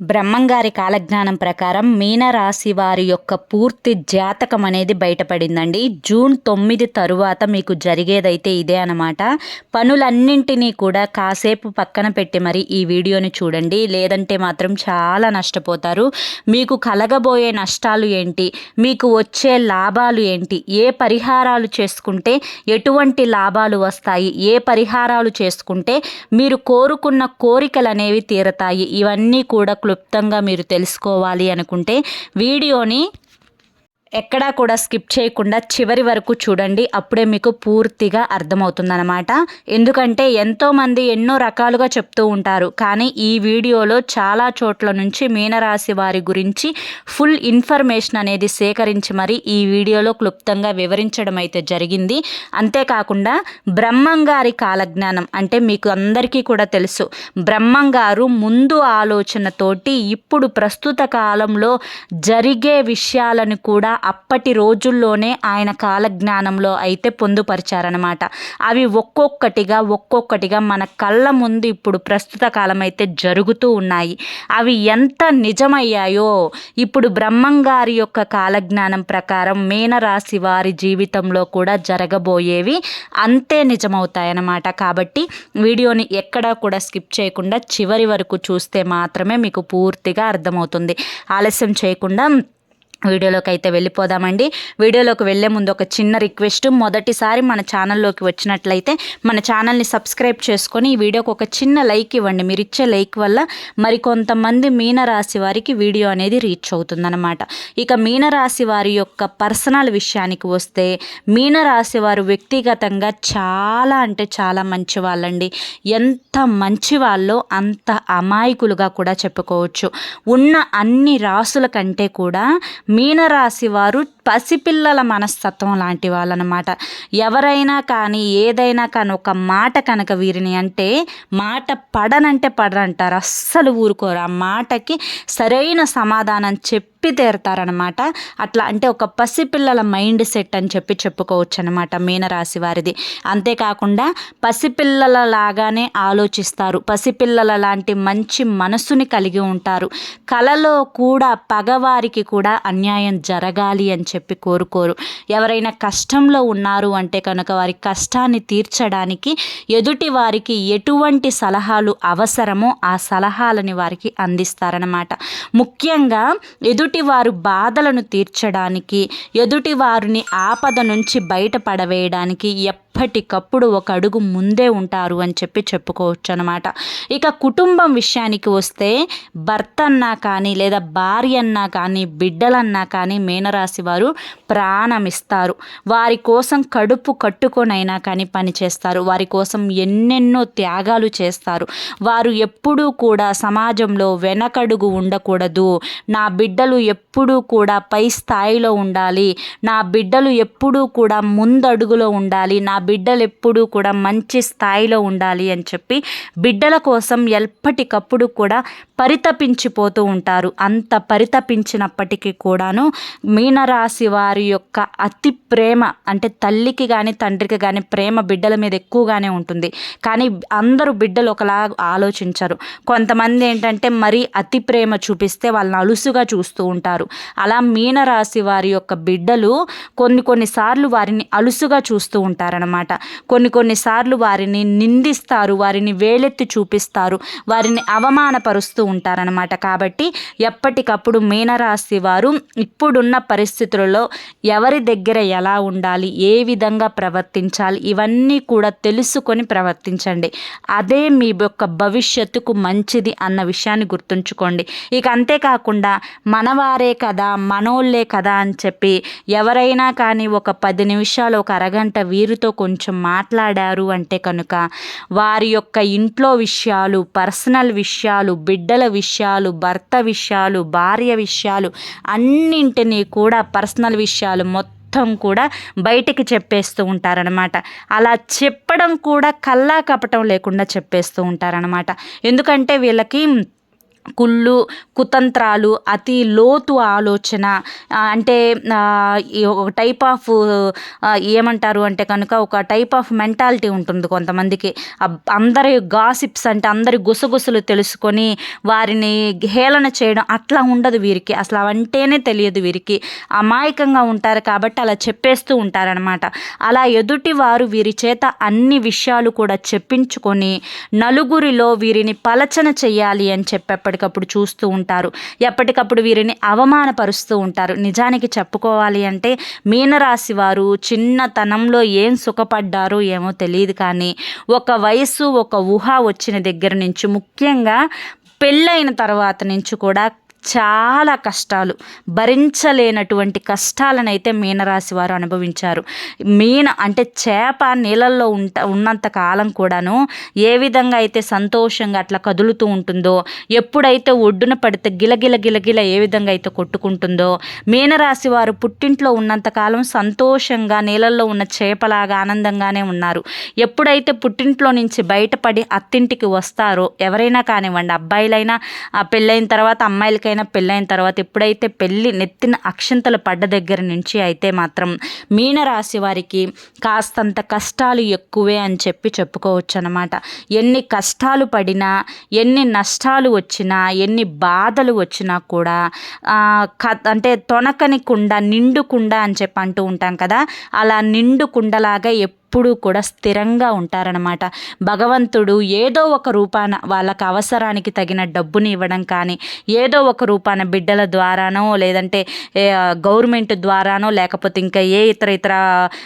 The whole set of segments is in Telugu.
బ్రహ్మంగారి కాలజ్ఞానం ప్రకారం మీనరాశి వారి యొక్క పూర్తి జాతకం అనేది బయటపడిందండి. జూన్ తొమ్మిది తరువాత మీకు జరిగేదైతే ఇదే అనమాట పనులన్నింటినీ కూడా కాసేపు పక్కన పెట్టి మరి ఈ వీడియోని చూడండి. లేదంటే మాత్రం చాలా నష్టపోతారు. మీకు కలగబోయే నష్టాలు ఏంటి? మీకు వచ్చే లాభాలు ఏంటి? ఏ పరిహారాలు చేసుకుంటే ఎటువంటి లాభాలు వస్తాయి? ఏ పరిహారాలు చేసుకుంటే మీరు కోరుకున్న కోరికలు అనేవి తీరతాయి? ఇవన్నీ కూడా క్లుప్తంగా మీరు తెలుసుకోవాలి అనుకుంటే వీడియోని ఎక్కడా కూడా స్కిప్ చేయకుండా చివరి వరకు చూడండి. అప్పుడే మీకు పూర్తిగా అర్థమవుతుందన్నమాట. ఎందుకంటే ఎంతోమంది ఎన్నో రకాలుగా చెప్తూ ఉంటారు. కానీ ఈ వీడియోలో చాలా చోట్ల నుంచి మీనరాశి వారి గురించి ఫుల్ ఇన్ఫర్మేషన్ అనేది సేకరించి మరి ఈ వీడియోలో క్లుప్తంగా వివరించడం అయితే జరిగింది. అంతేకాకుండా బ్రహ్మంగారి కాలజ్ఞానం అంటే మీకు అందరికీ కూడా తెలుసు. బ్రహ్మంగారు ముందు ఆలోచనతోటి ఇప్పుడు ప్రస్తుత కాలంలో జరిగే విషయాలను కూడా అప్పటి రోజుల్లోనే ఆయన కాలజ్ఞానంలో అయితే పొందుపరిచారనమాట అవి ఒక్కొక్కటిగా ఒక్కొక్కటిగా మన కళ్ళ ముందు ఇప్పుడు ప్రస్తుత కాలం అయితే జరుగుతూ ఉన్నాయి. అవి ఎంత నిజమయ్యాయో ఇప్పుడు బ్రహ్మంగారి యొక్క కాలజ్ఞానం ప్రకారం మీనరాశి వారి జీవితంలో కూడా జరగబోయేవి అంతే నిజమవుతాయన్నమాట. కాబట్టి వీడియోని ఎక్కడా కూడా స్కిప్ చేయకుండా చివరి వరకు చూస్తే మాత్రమే మీకు పూర్తిగా అర్థమవుతుంది. ఆలస్యం చేయకుండా వీడియోలోకి అయితే వెళ్ళిపోదామండి. వీడియోలోకి వెళ్ళే ముందు ఒక చిన్న రిక్వెస్ట్. మొదటిసారి మన ఛానల్లోకి వచ్చినట్లయితే మన ఛానల్ని సబ్స్క్రైబ్ చేసుకొని ఈ వీడియోకి ఒక చిన్న లైక్ ఇవ్వండి. మీరు ఇచ్చే లైక్ వల్ల మరికొంతమంది మీనరాశి వారికి వీడియో అనేది రీచ్ అవుతుందన్నమాట. ఇక మీనరాశి వారి యొక్క పర్సనల్ విషయానికి వస్తే మీనరాశి వారు వ్యక్తిగతంగా చాలా అంటే చాలా మంచి వాళ్ళండి ఎంత మంచి వాళ్ళో అంత అమాయకులుగా కూడా చెప్పుకోవచ్చు. ఉన్న అన్ని రాసుల కంటే కూడా మీనరాశి వారు పసిపిల్లల మనస్తత్వం లాంటి వాళ్ళనమాట. ఎవరైనా కానీ ఏదైనా కానీ ఒక మాట కనుక వీరిని అంటే మాట పడనంటే పడరంటారు. అస్సలు ఊరుకోరు. ఆ మాటకి సరైన సమాధానం చెప్పి చెప్పి తీరుతారనమాట. అట్లా అంటే ఒక పసిపిల్లల మైండ్ సెట్ అని చెప్పి చెప్పుకోవచ్చు అనమాట మీనరాశి వారిది. అంతేకాకుండా పసిపిల్లల లాగానే ఆలోచిస్తారు. పసిపిల్లల లాంటి మంచి మనసుని కలిగి ఉంటారు. కలలో కూడా పగవారికి కూడా అన్యాయం జరగాలి అని చెప్పి చెప్పి కోరుకోరు. ఎవరైనా కష్టంలో ఉన్నారు అంటే కనుక వారి కష్టాన్ని తీర్చడానికి ఎదుటి వారికి ఎటువంటి సలహాలు అవసరమో ఆ సలహాలని వారికి అందిస్తారనమాట ముఖ్యంగా ఎదుటి ఎదుటివారు బాధలను తీర్చడానికి ఎదుటి వారిని ఆపద నుంచి బయటపడవేయడానికి ఎప్పటికప్పుడు ఒక అడుగు ముందే ఉంటారు అని చెప్పి చెప్పుకోవచ్చు అనమాట ఇక కుటుంబం విషయానికి వస్తే భర్త అన్నా కానీ లేదా భార్య అన్నా కానీ బిడ్డలన్నా కానీ మీనరాశి వారు ప్రాణమిస్తారు వారి కోసం కడుపు కట్టుకొనైనా కానీ పనిచేస్తారు వారి కోసం ఎన్నెన్నో త్యాగాలు చేస్తారు. వారు ఎప్పుడూ కూడా సమాజంలో వెనకడుగు ఉండకూడదు. నా బిడ్డలు ఎప్పుడూ కూడా పై స్థాయిలో ఉండాలి. నా బిడ్డలు ఎప్పుడూ కూడా ముందడుగులో ఉండాలి. నా బిడ్డలు ఎప్పుడూ కూడా మంచి స్థాయిలో ఉండాలి అని చెప్పి బిడ్డల కోసం ఎప్పటికప్పుడు కూడా పరితపించిపోతూ ఉంటారు. అంత పరితపించినప్పటికీ కూడాను మీనరాశి వారి యొక్క అతి ప్రేమ అంటే తల్లికి కానీ తండ్రికి కానీ ప్రేమ బిడ్డల మీద ఎక్కువగానే ఉంటుంది. కానీ అందరూ బిడ్డలు ఒకలా ఆలోచించరు. కొంతమంది ఏంటంటే మరీ అతి ప్రేమ చూపిస్తే వాళ్ళని అలుసుగా చూస్తూ ఉంటారు. అలా మీనరాశి వారి యొక్క బిడ్డలు కొన్ని కొన్నిసార్లు వారిని అలుసుగా చూస్తూ ఉంటారనమాట కొన్ని కొన్నిసార్లు వారిని నిందిస్తారు వారిని వేలెత్తి చూపిస్తారు వారిని అవమానపరుస్తూ ఉంటారనమాట కాబట్టి ఎప్పటికప్పుడు మీనరాశి వారు ఇప్పుడున్న పరిస్థితులలో ఎవరి దగ్గర ఎలా ఉండాలి ఏ విధంగా ప్రవర్తించాలి ఇవన్నీ కూడా తెలుసుకొని ప్రవర్తించండి. అదే మీ యొక్క భవిష్యత్తుకు మంచిది అన్న విషయాన్ని గుర్తుంచుకోండి. ఇక అంతేకాకుండా మనవారే కదా మనోళ్ళే కదా అని చెప్పి ఎవరైనా కానీ ఒక పది నిమిషాలు ఒక అరగంట వీరితో కొంచెం మాట్లాడారు అంటే కనుక వారి యొక్క ఇంట్లో విషయాలు పర్సనల్ విషయాలు బిడ్డల విషయాలు భర్త విషయాలు భార్య విషయాలు అన్నింటినీ కూడా పర్సనల్ విషయాలు మొత్తం మొత్తం కూడా బయటికి చెప్పేస్తూ ఉంటారనమాట అలా చెప్పడం కూడా కల్లా కపటం లేకుండా చెప్పేస్తూ ఉంటారనమాట ఎందుకంటే వీళ్ళకి కుళ్ళు కుతంత్రాలు అతి లోతు ఆలోచన అంటే ఒక టైప్ ఆఫ్ ఏమంటారు అంటే కనుక ఒక టైప్ ఆఫ్ మెంటాలిటీ ఉంటుంది కొంతమందికి. అందరి గాసిప్స్ అంటే అందరి గుసగుసలు తెలుసుకొని వారిని హేళన చేయడం అట్లా ఉండదు వీరికి. అసలు అవంటేనే తెలియదు వీరికి. అమాయకంగా ఉంటారు కాబట్టి అలా చెప్పేస్తూ ఉంటారనమాట అలా ఎదుటి వారు వీరి చేత అన్ని విషయాలు కూడా చెప్పించుకొని నలుగురిలో వీరిని పలచన చెయ్యాలి అని ఎప్పటికప్పుడు చూస్తూ ఉంటారు. ఎప్పటికప్పుడు వీరిని అవమానపరుస్తూ ఉంటారు. నిజానికి చెప్పుకోవాలి అంటే మీనరాశి వారు చిన్నతనంలో ఏం సుఖపడ్డారో ఏమో తెలియదు కానీ ఒక వయసు ఒక ఊహ వచ్చిన దగ్గర నుంచి ముఖ్యంగా పెళ్ళైన తర్వాత నుంచి కూడా చాలా కష్టాలు. భరించలేనటువంటి కష్టాలను అయితే మీనరాశి వారు అనుభవించారు. మీన అంటే చేప నీళ్ళల్లో ఉంట ఉన్నంత కాలం కూడాను ఏ విధంగా అయితే సంతోషంగా అట్లా కదులుతూ ఉంటుందో ఎప్పుడైతే ఒడ్డున పడితే గిలగిల గిలగిల ఏ విధంగా అయితే కొట్టుకుంటుందో మీనరాశి వారు పుట్టింట్లో ఉన్నంత కాలం సంతోషంగా నీళ్ళల్లో ఉన్న చేపలాగా ఆనందంగానే ఉన్నారు. ఎప్పుడైతే పుట్టింట్లో నుంచి బయటపడి అత్తింటికి వస్తారో ఎవరైనా కానివ్వండి అబ్బాయిలైనా ఆ పెళ్ళైన తర్వాత అమ్మాయిలకైనా ఎవరికైనా పెళ్ళైన తర్వాత ఎప్పుడైతే పెళ్ళి నెత్తిన అక్షంతలు పడ్డ దగ్గర నుంచి అయితే మాత్రం మీనరాశి వారికి కాస్తంత కష్టాలు ఎక్కువే అని చెప్పి చెప్పుకోవచ్చు అనమాట ఎన్ని కష్టాలు పడినా ఎన్ని నష్టాలు వచ్చినా ఎన్ని బాధలు వచ్చినా కూడా అంటే తొనకని కుండ నిండు కుండ అని చెప్పి అంటూ ఉంటాం కదా. అలా నిండు కుండలాగా కూడా స్థిరంగా ఉంటారనమాట భగవంతుడు ఏదో ఒక రూపాన వాళ్ళకి అవసరానికి తగిన డబ్బుని ఇవ్వడం కానీ ఏదో ఒక రూపాన బిడ్డల ద్వారానో లేదంటే గవర్నమెంట్ ద్వారానో లేకపోతే ఇంకా ఏ ఇతర ఇతర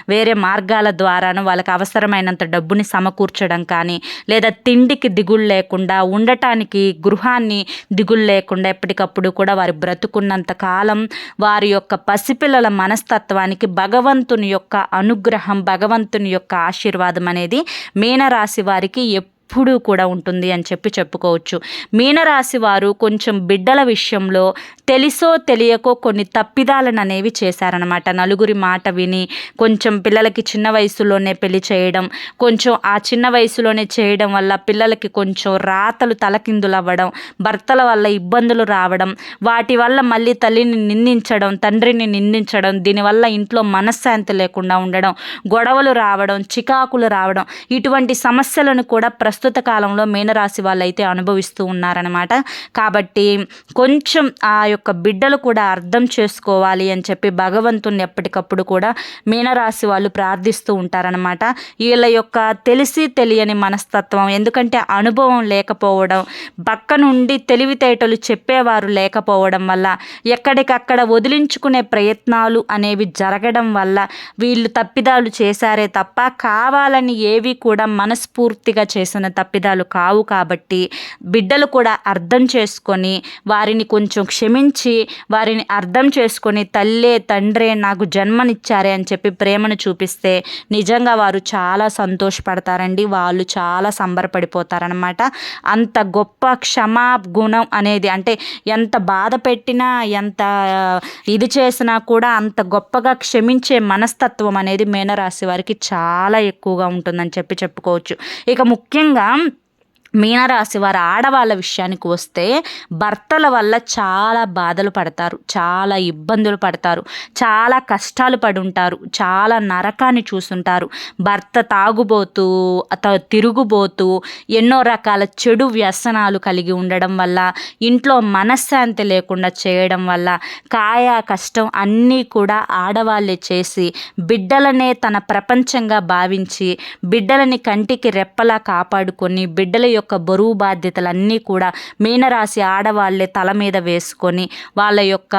వేరే మార్గాల ద్వారానో వాళ్ళకి అవసరమైనంత డబ్బుని సమకూర్చడం కానీ లేదా తిండికి దిగులు లేకుండా ఉండటానికి గృహాన్ని దిగులు లేకుండా ఎప్పటికప్పుడు కూడా వారి బ్రతుకున్నంత కాలం వారి యొక్క పసిపిల్లల మనస్తత్వానికి భగవంతుని యొక్క అనుగ్రహం భగవంతుని యొక్క ఆశీర్వాదం అనేది మీనరాశి వారికి ఎప్పుడు కూడా ఉంటుంది అని చెప్పి చెప్పుకోవచ్చు. మీనరాశి వారు కొంచెం బిడ్డల విషయంలో తెలిసో తెలియకో కొన్ని తప్పిదాలను అనేవి చేశారనమాట నలుగురి మాట విని కొంచెం పిల్లలకి చిన్న వయసులోనే పెళ్ళి చేయడం కొంచెం ఆ చిన్న వయసులోనే చేయడం వల్ల పిల్లలకి కొంచెం రాతలు తలకిందులు అవ్వడం భర్తల వల్ల ఇబ్బందులు రావడం వాటి వల్ల మళ్ళీ తల్లిని నిందించడం తండ్రిని నిందించడం దీనివల్ల ఇంట్లో మనశ్శాంతి లేకుండా ఉండడం గొడవలు రావడం చికాకులు రావడం ఇటువంటి సమస్యలను కూడా ప్రస్తుతం ప్రస్తుత కాలంలో మీనరాశి వాళ్ళు అయితే అనుభవిస్తూ ఉన్నారనమాట కాబట్టి కొంచెం ఆ యొక్క బిడ్డలు కూడా అర్థం చేసుకోవాలి అని చెప్పి భగవంతుని ఎప్పటికప్పుడు కూడా మీనరాశి వాళ్ళు ప్రార్థిస్తూ ఉంటారనమాట వీళ్ళ యొక్క తెలిసి తెలియని మనస్తత్వం ఎందుకంటే అనుభవం లేకపోవడం పక్క నుండి తెలివితేటలు చెప్పేవారు లేకపోవడం వల్ల ఎక్కడికక్కడ వదిలించుకునే ప్రయత్నాలు అనేవి జరగడం వల్ల వీళ్ళు తప్పిదాలు చేశారే తప్ప కావాలని ఏవి కూడా మనస్ఫూర్తిగా చేసిన తప్పిదాలు కావు కాబట్టి బిడ్డలు కూడా అర్థం చేసుకొని వారిని కొంచెం క్షమించి వారిని అర్థం చేసుకొని తల్లే తండ్రే నాకు జన్మనిచ్చారే అని చెప్పి ప్రేమను చూపిస్తే నిజంగా వారు చాలా సంతోషపడతారండి. వాళ్ళు చాలా సంబరపడిపోతారనమాట అంత గొప్ప క్షమా గుణం అనేది అంటే ఎంత బాధ పెట్టినా ఎంత ఇది చేసినా కూడా అంత గొప్పగా క్షమించే మనస్తత్వం అనేది మేనరాశి వారికి చాలా ఎక్కువగా ఉంటుందని చెప్పి చెప్పుకోవచ్చు. ఇక ముఖ్యంగా பார்க்கலாம் మీనరాశి వారి ఆడవాళ్ళ విషయానికి వస్తే భర్తల వల్ల చాలా బాధలు పడతారు చాలా ఇబ్బందులు పడతారు చాలా కష్టాలు పడి ఉంటారు చాలా నరకాన్ని చూసుంటారు. భర్త తాగుబోతూ తిరుగుబోతూ ఎన్నో రకాల చెడు వ్యసనాలు కలిగి ఉండడం వల్ల ఇంట్లో మనశ్శాంతి లేకుండా చేయడం వల్ల కాయ కష్టం అన్నీ కూడా ఆడవాళ్ళే చేసి బిడ్డలనే తన ప్రపంచంగా భావించి బిడ్డలని కంటికి రెప్పలా కాపాడుకొని బిడ్డల యొక్క యొక్క బరువు బాధ్యతలన్నీ కూడా మీనరాశి ఆడవాళ్ళే తల మీద వేసుకొని వాళ్ళ యొక్క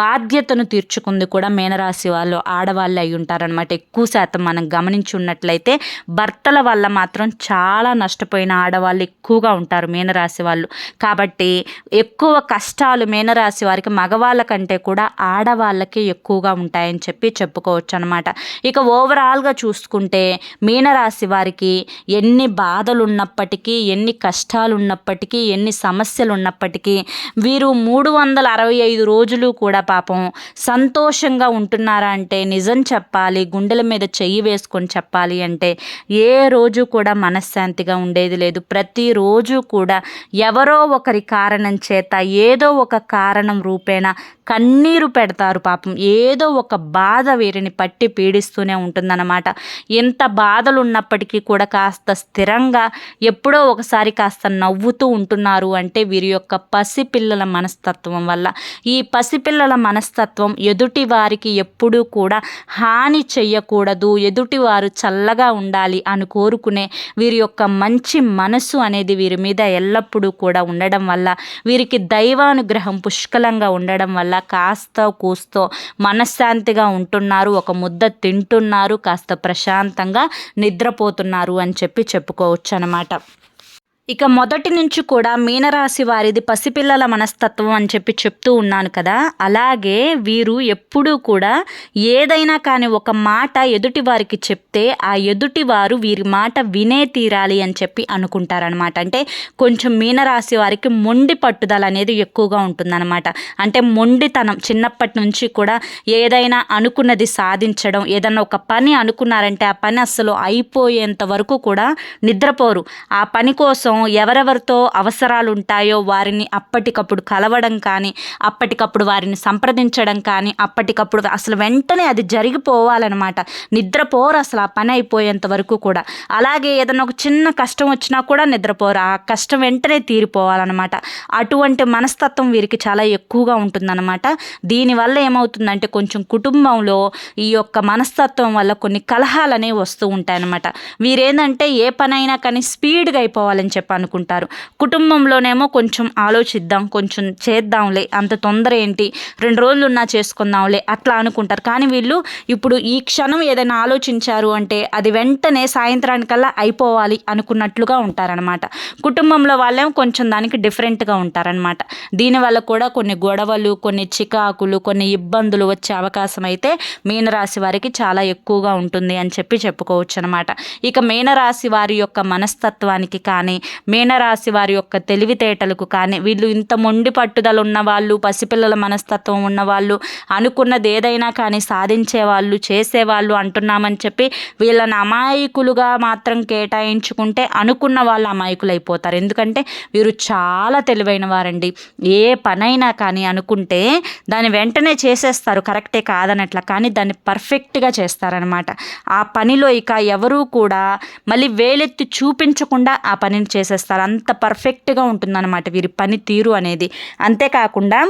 బాధ్యతను తీర్చుకుంది కూడా మీనరాశి వాళ్ళు ఆడవాళ్ళే అయి ఉంటారనమాట ఎక్కువ శాతం మనం గమనించి ఉన్నట్లయితే భర్తల వల్ల మాత్రం చాలా నష్టపోయిన ఆడవాళ్ళు ఎక్కువగా ఉంటారు మీనరాశి వాళ్ళు. కాబట్టి ఎక్కువ కష్టాలు మీనరాశి వారికి మగవాళ్ళ కంటే కూడా ఆడవాళ్ళకి ఎక్కువగా ఉంటాయని చెప్పి చెప్పుకోవచ్చు అనమాట ఇక ఓవరాల్గా చూసుకుంటే మీనరాశి వారికి ఎన్ని బాధలు ఉన్నప్పటికీ ఎన్ని కష్టాలు ఉన్నప్పటికీ ఎన్ని సమస్యలు ఉన్నప్పటికీ వీరు మూడు వందల అరవై ఐదు రోజులు కూడా పాపం సంతోషంగా ఉంటున్నారా అంటే నిజం చెప్పాలి గుండెల మీద చెయ్యి వేసుకొని చెప్పాలి అంటే ఏ రోజు కూడా మనశ్శాంతిగా ఉండేది లేదు. ప్రతిరోజు కూడా ఎవరో ఒకరి కారణం చేత ఏదో ఒక కారణం రూపేణ కన్నీరు పెడతారు పాపం. ఏదో ఒక బాధ వీరిని పట్టి పీడిస్తూనే ఉంటుందన్నమాట. ఎంత బాధలు ఉన్నప్పటికీ కూడా కాస్త స్థిరంగా ఎప్పుడో ఒక ఒకసారి కాస్త నవ్వుతూ ఉంటున్నారు అంటే వీరి యొక్క పసిపిల్లల మనస్తత్వం వల్ల. ఈ పసిపిల్లల మనస్తత్వం ఎదుటి వారికి ఎప్పుడూ కూడా హాని చెయ్యకూడదు. ఎదుటి వారు చల్లగా ఉండాలి అని కోరుకునే వీరి యొక్క మంచి మనసు అనేది వీరి మీద ఎల్లప్పుడూ కూడా ఉండడం వల్ల వీరికి దైవానుగ్రహం పుష్కలంగా ఉండడం వల్ల కాస్త కూస్తో మనశ్శాంతిగా ఉంటున్నారు ఒక ముద్ద తింటున్నారు కాస్త ప్రశాంతంగా నిద్రపోతున్నారు అని చెప్పి చెప్పుకోవచ్చు అనమాట ఇక మొదటి నుంచి కూడా మీనరాశి వారిది పసిపిల్లల మనస్తత్వం అని చెప్పి చెప్తూ ఉన్నాను కదా. అలాగే వీరు ఎప్పుడూ కూడా ఏదైనా కానీ ఒక మాట ఎదుటి వారికి చెప్తే ఆ ఎదుటి వారు వీరి మాట వినే తీరాలి అని చెప్పి అనుకుంటారనమాట అంటే కొంచెం మీనరాశి వారికి మొండి పట్టుదల అనేది ఎక్కువగా ఉంటుందన్నమాట. అంటే మొండితనం చిన్నప్పటి నుంచి కూడా ఏదైనా అనుకున్నది సాధించడం ఏదైనా ఒక పని అనుకున్నారంటే ఆ పని అసలు అయిపోయేంత వరకు కూడా నిద్రపోరు. ఆ పని కోసం ఎవరెవరితో అవసరాలు ఉంటాయో వారిని అప్పటికప్పుడు కలవడం కానీ అప్పటికప్పుడు వారిని సంప్రదించడం కానీ అప్పటికప్పుడు అసలు వెంటనే అది జరిగిపోవాలన్నమాట. నిద్రపోరు అసలు ఆ పని అయిపోయేంత వరకు కూడా. అలాగే ఏదైనా ఒక చిన్న కష్టం వచ్చినా కూడా నిద్రపోరు. ఆ కష్టం వెంటనే తీరిపోవాలన్నమాట. అటువంటి మనస్తత్వం వీరికి చాలా ఎక్కువగా ఉంటుందన్నమాట. దీనివల్ల ఏమవుతుందంటే కొంచెం కుటుంబంలో ఈ యొక్క మనస్తత్వం వల్ల కొన్ని కలహాలు అనేవి వస్తూ ఉంటాయన్నమాట. వీరేందంటే ఏ పనైనా కానీ స్పీడ్గా అయిపోవాలని చెప్పి అనుకుంటారు కుటుంబంలోనేమో కొంచెం ఆలోచిద్దాం కొంచెం చేద్దాంలే అంత తొందర ఏంటి రెండు రోజులు ఉన్నా చేసుకుందాంలే అట్లా అనుకుంటారు. కానీ వీళ్ళు ఇప్పుడు ఈ క్షణం ఏదైనా ఆలోచించారు అంటే అది వెంటనే సాయంత్రానికల్లా అయిపోవాలి అనుకున్నట్లుగా ఉంటారనమాట కుటుంబంలో వాళ్ళేమో కొంచెం దానికి డిఫరెంట్గా ఉంటారనమాట దీనివల్ల కూడా కొన్ని గొడవలు కొన్ని చికాకులు కొన్ని ఇబ్బందులు వచ్చే అవకాశం అయితే మీనరాశి వారికి చాలా ఎక్కువగా ఉంటుంది అని చెప్పి చెప్పుకోవచ్చు అనమాట ఇక మీనరాశి వారి యొక్క మనస్తత్వానికి కానీ మీనరాశి వారి యొక్క తెలివితేటలకు కానీ వీళ్ళు ఇంత మొండి పట్టుదల ఉన్నవాళ్ళు పసిపిల్లల మనస్తత్వం ఉన్నవాళ్ళు అనుకున్నది ఏదైనా కానీ సాధించే వాళ్ళు చేసేవాళ్ళు అంటున్నామని చెప్పి వీళ్ళని అమాయకులుగా మాత్రం కేటాయించుకుంటే అనుకున్న వాళ్ళు అమాయకులు అయిపోతారు ఎందుకంటే వీరు చాలా తెలివైన వారండి. ఏ పనైనా కానీ అనుకుంటే దాన్ని వెంటనే చేసేస్తారు. కరెక్టే కాదనట్లా కానీ దాన్ని పర్ఫెక్ట్గా చేస్తారనమాట ఆ పనిలో ఇక ఎవరూ కూడా మళ్ళీ వేలెత్తి చూపించకుండా ఆ పనిని చేసేస్తారు. అంత పర్ఫెక్ట్గా ఉంటుందన్నమాట వీరి పని తీరు అనేది. అంతేకాకుండా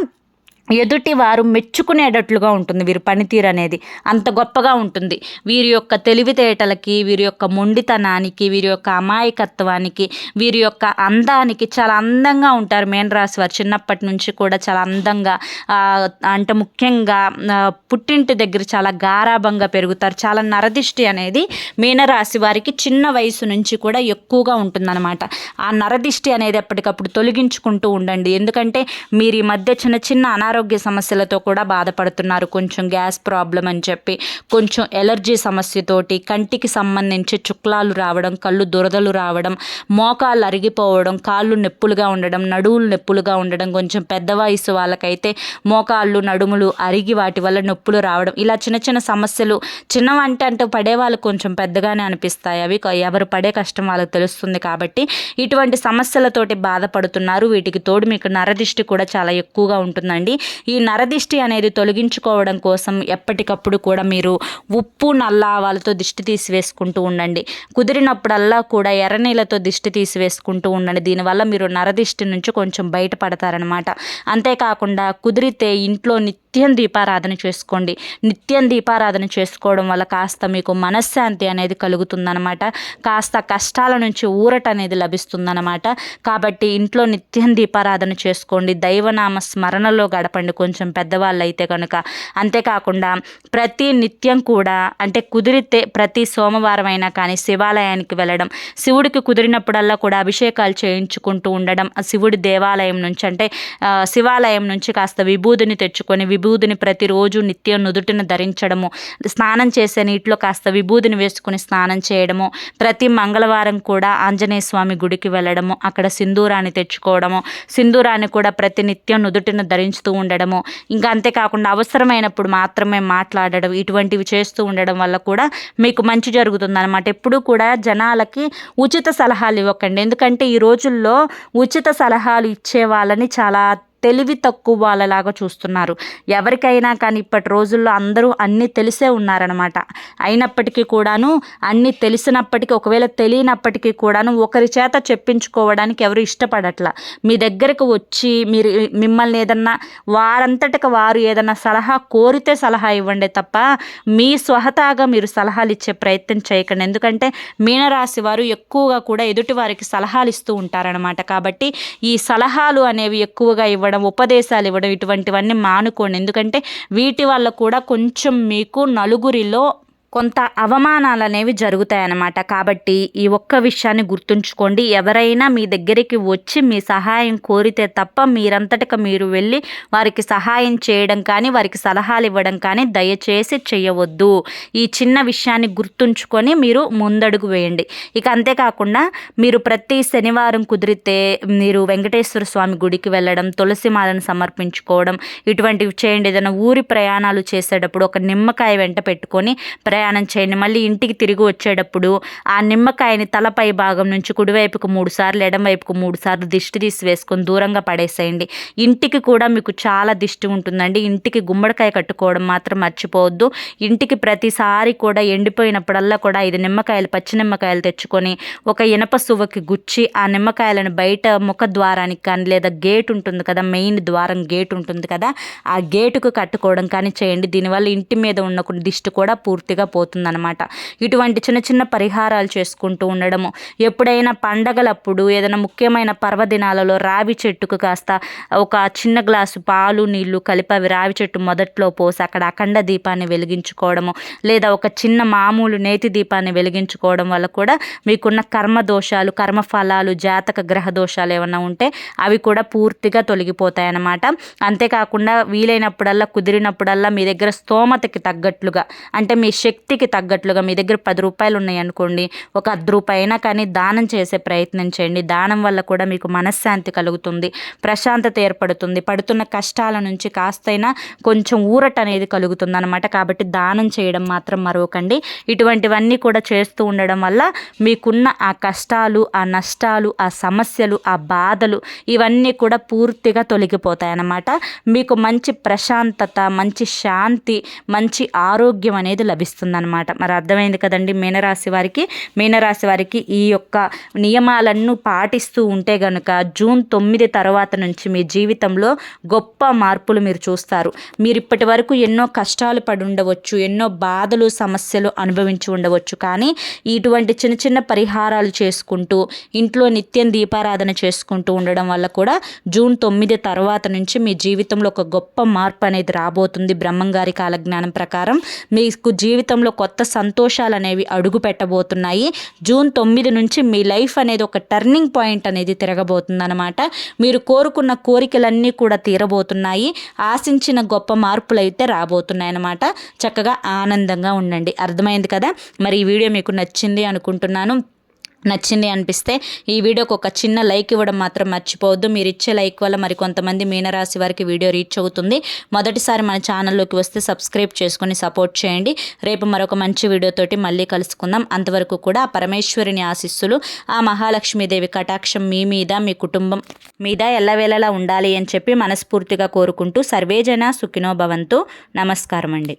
ఎదుటి వారు మెచ్చుకునేటట్లుగా ఉంటుంది వీరి పనితీరు అనేది. అంత గొప్పగా ఉంటుంది. వీరి యొక్క తెలివితేటలకి వీరి యొక్క మొండితనానికి వీరి యొక్క అమాయకత్వానికి వీరి యొక్క అందానికి చాలా అందంగా ఉంటారు మేనరాశి వారు. చిన్నప్పటి నుంచి కూడా చాలా అందంగా అంటే ముఖ్యంగా పుట్టింటి దగ్గర చాలా గారాభంగా పెరుగుతారు. చాలా నరదిష్టి అనేది మీనరాశి వారికి చిన్న వయసు నుంచి కూడా ఎక్కువగా ఉంటుందన్నమాట. ఆ నరదిష్టి అనేది ఎప్పటికప్పుడు తొలగించుకుంటూ ఉండండి. ఎందుకంటే మీరు ఈ మధ్య చిన్న చిన్న అనారోగ్య అనారోగ్య సమస్యలతో కూడా బాధపడుతున్నారు. కొంచెం గ్యాస్ ప్రాబ్లం అని చెప్పి కొంచెం ఎలర్జీ సమస్యతోటి కంటికి సంబంధించి చుక్లాలు రావడం కళ్ళు దురదలు రావడం మోకాళ్ళు అరిగిపోవడం కాళ్ళు నొప్పులుగా ఉండడం నడువులు నొప్పులుగా ఉండడం కొంచెం పెద్ద వయసు వాళ్ళకైతే మోకాళ్ళు నడుములు అరిగి వాటి వల్ల నొప్పులు రావడం ఇలా చిన్న చిన్న సమస్యలు చిన్న వంట అంటే పడే వాళ్ళకి కొంచెం పెద్దగానే అనిపిస్తాయి అవి. ఎవరు పడే కష్టం వాళ్ళకి తెలుస్తుంది కాబట్టి ఇటువంటి సమస్యలతోటి బాధపడుతున్నారు. వీటికి తోడు మీకు నరదిష్టి కూడా చాలా ఎక్కువగా ఉంటుందండి. ఈ నరదిష్టి అనేది తొలగించుకోవడం కోసం ఎప్పటికప్పుడు కూడా మీరు ఉప్పు నల్ల ఆవాలతో దిష్టి తీసివేసుకుంటూ ఉండండి. కుదిరినప్పుడల్లా కూడా ఎర్రనీళ్ళతో దిష్టి తీసివేసుకుంటూ ఉండండి. దీనివల్ల మీరు నరదిష్టి నుంచి కొంచెం బయటపడతారనమాట అంతేకాకుండా కుదిరితే ఇంట్లో నిత్యం దీపారాధన చేసుకోండి. నిత్యం దీపారాధన చేసుకోవడం వల్ల కాస్త మీకు మనశ్శాంతి అనేది కలుగుతుందనమాట కాస్త కష్టాల నుంచి ఊరట అనేది లభిస్తుందనమాట కాబట్టి ఇంట్లో నిత్యం దీపారాధన చేసుకోండి. దైవనామ స్మరణలో గడప గడపండి కొంచెం పెద్దవాళ్ళు అయితే కనుక అంతేకాకుండా ప్రతి నిత్యం కూడా అంటే కుదిరితే ప్రతి సోమవారం అయినా కానీ శివాలయానికి వెళ్ళడం శివుడికి కుదిరినప్పుడల్లా కూడా అభిషేకాలు చేయించుకుంటూ ఉండడం శివుడి దేవాలయం నుంచి అంటే శివాలయం నుంచి కాస్త విభూదిని తెచ్చుకొని విభూదిని ప్రతిరోజు నిత్యం నుదుటిని ధరించడము స్నానం చేసే నీటిలో కాస్త విభూదిని వేసుకుని స్నానం చేయడము ప్రతి మంగళవారం కూడా ఆంజనేయ స్వామి గుడికి వెళ్ళడము అక్కడ సింధూరాన్ని తెచ్చుకోవడము సింధూరాన్ని కూడా ప్రతి నిత్యం నుదుటిని ధరించుతూ ఉండడము. ఇంకా అంతేకాకుండా అవసరమైనప్పుడు మాత్రమే మాట్లాడడం ఇటువంటివి చేస్తూ ఉండడం వల్ల కూడా మీకు మంచి జరుగుతుంది ఎప్పుడూ కూడా జనాలకి ఉచిత సలహాలు ఇవ్వకండి. ఎందుకంటే ఈ రోజుల్లో ఉచిత సలహాలు ఇచ్చే వాళ్ళని చాలా తెలివి తక్కువ వాళ్ళలాగా చూస్తున్నారు. ఎవరికైనా కానీ ఇప్పటి రోజుల్లో అందరూ అన్నీ తెలిసే ఉన్నారనమాట అయినప్పటికీ కూడాను అన్నీ తెలిసినప్పటికీ ఒకవేళ తెలియనప్పటికీ కూడాను ఒకరి చేత చెప్పించుకోవడానికి ఎవరు ఇష్టపడట్లా. మీ దగ్గరకు వచ్చి మీరు మిమ్మల్ని ఏదన్నా వారంతటికి వారు ఏదన్నా సలహా కోరితే సలహా ఇవ్వండి తప్ప మీ స్వహతాగా మీరు సలహాలు ఇచ్చే ప్రయత్నం చేయకండి. ఎందుకంటే మీనరాశి వారు ఎక్కువగా కూడా ఎదుటి వారికి సలహాలు ఇస్తూ ఉంటారనమాట కాబట్టి ఈ సలహాలు అనేవి ఎక్కువగా ఇవ్వడం ఇవ్వడం ఉపదేశాలు ఇవ్వడం ఇటువంటివన్నీ మానుకోండి. ఎందుకంటే వీటి వల్ల కూడా కొంచెం మీకు నలుగురిలో కొంత అవమానాలు అనేవి జరుగుతాయన్నమాట. కాబట్టి ఈ ఒక్క విషయాన్ని గుర్తుంచుకోండి. ఎవరైనా మీ దగ్గరికి వచ్చి మీ సహాయం కోరితే తప్ప మీరంతటిక మీరు వెళ్ళి వారికి సహాయం చేయడం కానీ వారికి సలహాలు ఇవ్వడం కానీ దయచేసి చేయవద్దు. ఈ చిన్న విషయాన్ని గుర్తుంచుకొని మీరు ముందడుగు వేయండి. ఇక అంతేకాకుండా మీరు ప్రతి శనివారం కుదిరితే మీరు వెంకటేశ్వర స్వామి గుడికి వెళ్ళడం తులసి మాలను సమర్పించుకోవడం ఇటువంటివి చేయండి. ఏదైనా ఊరి ప్రయాణాలు చేసేటప్పుడు ఒక నిమ్మకాయ వెంట పెట్టుకొని ప్రయాణం చేయండి. మళ్ళీ ఇంటికి తిరిగి వచ్చేటప్పుడు ఆ నిమ్మకాయని తలపై భాగం నుంచి కుడివైపుకు మూడు సార్లు ఎడమవైపుకు మూడు సార్లు దిష్టి తీసి వేసుకొని దూరంగా పడేసేయండి. ఇంటికి కూడా మీకు చాలా దిష్టి ఉంటుందండి. ఇంటికి గుమ్మడికాయ కట్టుకోవడం మాత్రం మర్చిపోవద్దు. ఇంటికి ప్రతిసారి కూడా ఎండిపోయినప్పుడల్లా కూడా ఐదు నిమ్మకాయలు పచ్చి నిమ్మకాయలు తెచ్చుకొని ఒక ఇనప సువ్వకి గుచ్చి ఆ నిమ్మకాయలను బయట ముఖ ద్వారానికి కానీ లేదా గేట్ ఉంటుంది కదా మెయిన్ ద్వారం గేట్ ఉంటుంది కదా ఆ గేటుకు కట్టుకోవడం కానీ చేయండి. దీనివల్ల ఇంటి మీద ఉన్న దిష్టి కూడా పూర్తిగా పోతుందనమాట ఇటువంటి చిన్న చిన్న పరిహారాలు చేసుకుంటూ ఉండడము. ఎప్పుడైనా పండగలప్పుడు ఏదైనా ముఖ్యమైన పర్వదినాలలో రావి చెట్టుకు కాస్త ఒక చిన్న గ్లాసు పాలు నీళ్ళు కలిపి అవి రావి చెట్టు మొదట్లో పోసి అక్కడ అఖండ దీపాన్ని వెలిగించుకోవడము లేదా ఒక చిన్న మామూలు నేతి దీపాన్ని వెలిగించుకోవడం వల్ల కూడా మీకున్న కర్మ దోషాలు కర్మ ఫలాలు జాతక గ్రహ దోషాలు ఏమైనా ఉంటే అవి కూడా పూర్తిగా తొలగిపోతాయి అన్నమాట అంతేకాకుండా వీలైనప్పుడల్లా కుదిరినప్పుడల్లా మీ దగ్గర స్తోమతకి తగ్గట్లుగా అంటే మీ శక్తి శక్తికి తగ్గట్లుగా మీ దగ్గర పది రూపాయలు ఉన్నాయి అనుకోండి ఒక అర్ధ రూపాయి అయినా కానీ దానం చేసే ప్రయత్నం చేయండి. దానం వల్ల కూడా మీకు మనశ్శాంతి కలుగుతుంది ప్రశాంతత ఏర్పడుతుంది. పడుతున్న కష్టాల నుంచి కాస్తైనా కొంచెం ఊరట అనేది కలుగుతుంది అనమాట కాబట్టి దానం చేయడం మాత్రం మరొకండి. ఇటువంటివన్నీ కూడా చేస్తూ ఉండడం వల్ల మీకున్న ఆ కష్టాలు ఆ నష్టాలు ఆ సమస్యలు ఆ బాధలు ఇవన్నీ కూడా పూర్తిగా తొలగిపోతాయి అన్నమాట మీకు మంచి ప్రశాంతత మంచి శాంతి మంచి ఆరోగ్యం అనేది లభిస్తుంది. అనమాట మరి అర్థమైంది కదండి మీనరాశి వారికి మీనరాశి వారికి ఈ యొక్క నియమాలను పాటిస్తూ ఉంటే గనుక జూన్ తొమ్మిది తర్వాత నుంచి మీ జీవితంలో గొప్ప మార్పులు మీరు చూస్తారు. మీరు ఇప్పటి వరకు ఎన్నో కష్టాలు పడి ఉండవచ్చు ఎన్నో బాధలు సమస్యలు అనుభవించి ఉండవచ్చు. కానీ ఇటువంటి చిన్న చిన్న పరిహారాలు చేసుకుంటూ ఇంట్లో నిత్యం దీపారాధన చేసుకుంటూ ఉండడం వల్ల కూడా జూన్ తొమ్మిది తర్వాత నుంచి మీ జీవితంలో ఒక గొప్ప మార్పు అనేది రాబోతుంది బ్రహ్మంగారి కాలజ్ఞానం ప్రకారం. మీకు జీవితం జీవితంలో కొత్త సంతోషాలు అనేవి అడుగు పెట్టబోతున్నాయి జూన్ తొమ్మిది నుంచి మీ లైఫ్ అనేది ఒక టర్నింగ్ పాయింట్ అనేది తిరగబోతుంది అనమాట మీరు కోరుకున్న కోరికలన్నీ కూడా తీరబోతున్నాయి. ఆశించిన గొప్ప మార్పులు అయితే రాబోతున్నాయి అనమాట చక్కగా ఆనందంగా ఉండండి. అర్థమైంది కదా? మరి ఈ వీడియో మీకు నచ్చింది అనుకుంటున్నాను. నచ్చింది అనిపిస్తే ఈ వీడియోకి ఒక చిన్న లైక్ ఇవ్వడం మాత్రం మర్చిపోవద్దు. మీరు ఇచ్చే లైక్ వల్ల మరి కొంతమంది మీనరాశి వారికి వీడియో రీచ్ అవుతుంది. మొదటిసారి మన ఛానల్లోకి వస్తే సబ్స్క్రైబ్ చేసుకొని సపోర్ట్ చేయండి. రేపు మరొక మంచి వీడియోతోటి మళ్ళీ కలుసుకుందాం. అంతవరకు కూడా పరమేశ్వరిని ఆశిస్సులు ఆ మహాలక్ష్మీదేవి కటాక్షం మీ మీద మీ కుటుంబం మీద ఎల్లవేళలా ఉండాలి అని చెప్పి మనస్ఫూర్తిగా కోరుకుంటూ సర్వేజన సుఖినో భవంతు. నమస్కారం అండి